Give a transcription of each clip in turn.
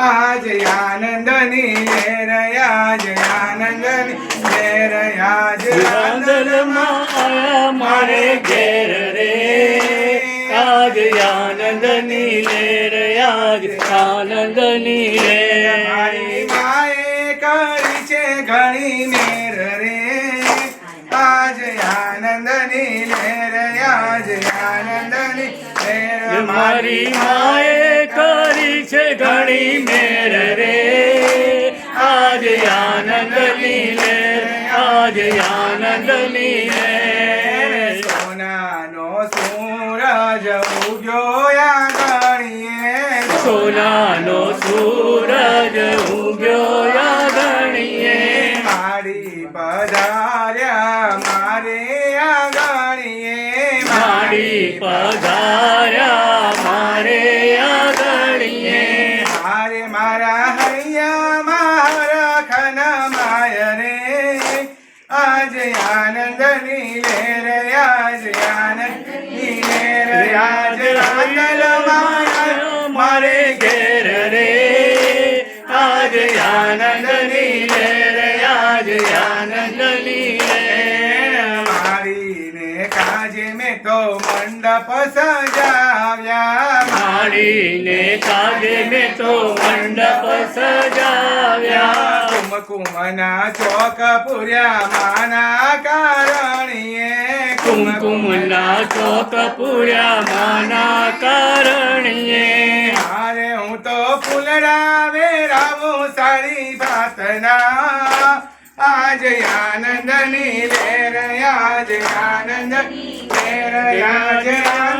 આજ આનંદની લેર આજ આનંદની લેર આજ આનંદમાં મારે ઘેર રે. આજ આનંદની લેર આજ આનંદની મારી લેર માએ કરી છે ઘણી મેર રે. આજ આનંદની લેર આજ આનંદની લેર મારી માએ ઘણી મેર રે. આજ આનંદની લેર આજ આનંદની લેર સોનાનો સૂરજ ઉગ્યો યા ગણીએ. સોનાનો સૂરજ ઉગ્યો યાગણીએ મારી પધાર્યા મારે આંગણીએ મારી પધાર્યા લેર આજ આનંદની લેર આજ આનંદમાં મારે ઘેર રે આજ આનંદની લેર આજ આનંદની લેર મારીને કાજે મેં તો મંડપ સજાવ્યા માડીને કાજે મેં તો મંડપ સજાવ્યા. કુમકુમના ચોક પૂર્યા માના કારણીએ કુમકુમના ચોક પૂર્યા માના કારણીએ. મારે હું તો ફૂલડા વેરાવું સારી ભાતના. આજ આનંદની લેર આજ આનંદ લેર આજ આનંદમાં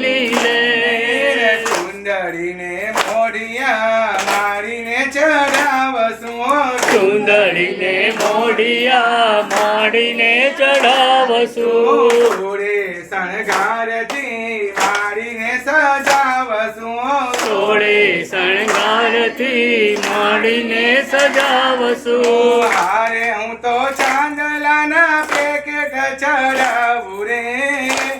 આનંદની લે સુંદરીને મોઢિયા મારીને ચડાવશું સુંદરીને મોડિયા માડીને ચડાવશું જોડે શણગારથી મારીને સજાવશું થોડે શણગારથી માડીને સજાવશું. હારે હું તો ચાંદલાના પેકેટ ચડાવું રે.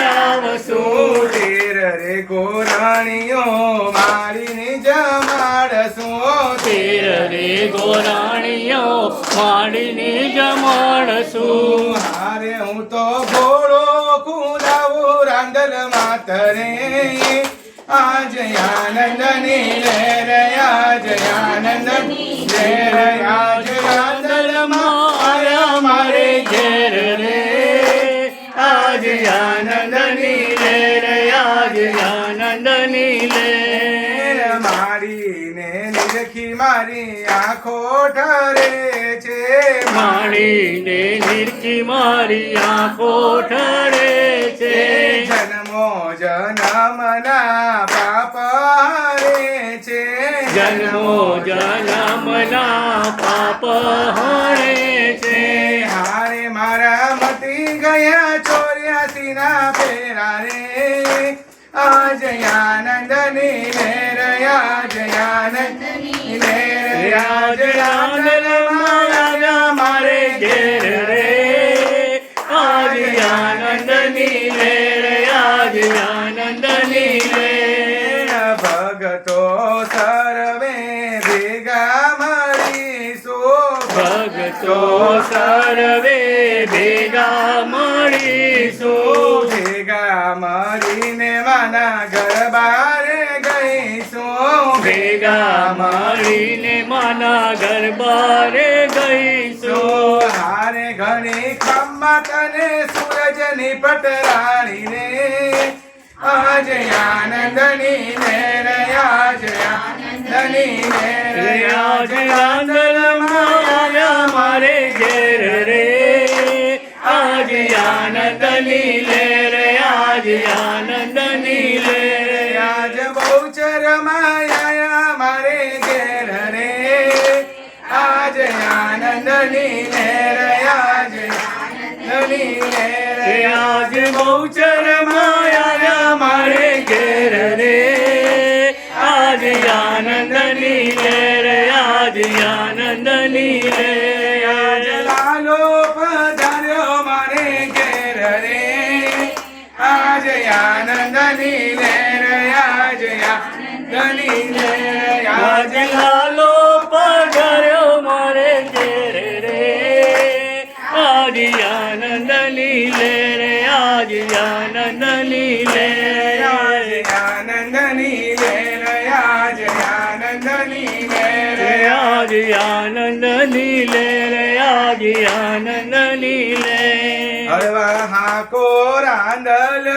ગોરાણીઓ માડીને જમાડશું હારે હું તો ઘોડો કુદાવું રાંદલ માતરે. આજ આનંદની લેર આજ જયાનંદની લેર આજ આનંદમાં નિરખી મારી આંખો ઠરે છે. માણીને નિરખી મારી આંખો ઠરે છે. જન્મો જન્મના પાપ હરે છે. જન્મો જન્મના પાપ હરે છે. હારે મારા મતી ગયા ચોર્યાસી ના ફેરા રે આજ આનંદની લેર આજ આનંદની લેર આજ આનંદમાં रे મારે ઘેર રે. આજ આનંદની લે રે આજ આનંદની લે મળીને માના ગરબારે ગઈશું. ભેગા મળીને માના ગરબારે ગઈશું. હારે ઘણી ખમ્મત અને સૂરજની પટરાણીને. આજ આનંદની મેર આજ આનંદની મેર આજ આનંદમાં માયા મારે ઘેર રે. આજ આનંદની લહેર આજ આનંદની લહેર આજ બહુચર માયા મારે ઘેર રે. આજ આનંદની લે રે આજ આનંદની લે આજ લાલો પધાર્યો મારે ઘેર રે. આજ આનંદની લહેર લહેર આજ લાલો પગર્યો મારે ઘેર રે આજ આનંદની લે રે આજ આનંદ લીલે આજ આનંદની લહેર આજ આનંદ લીલે આજ આનંદની લે રે આજ આનંદ લીલે. હળવા હા રાંદલ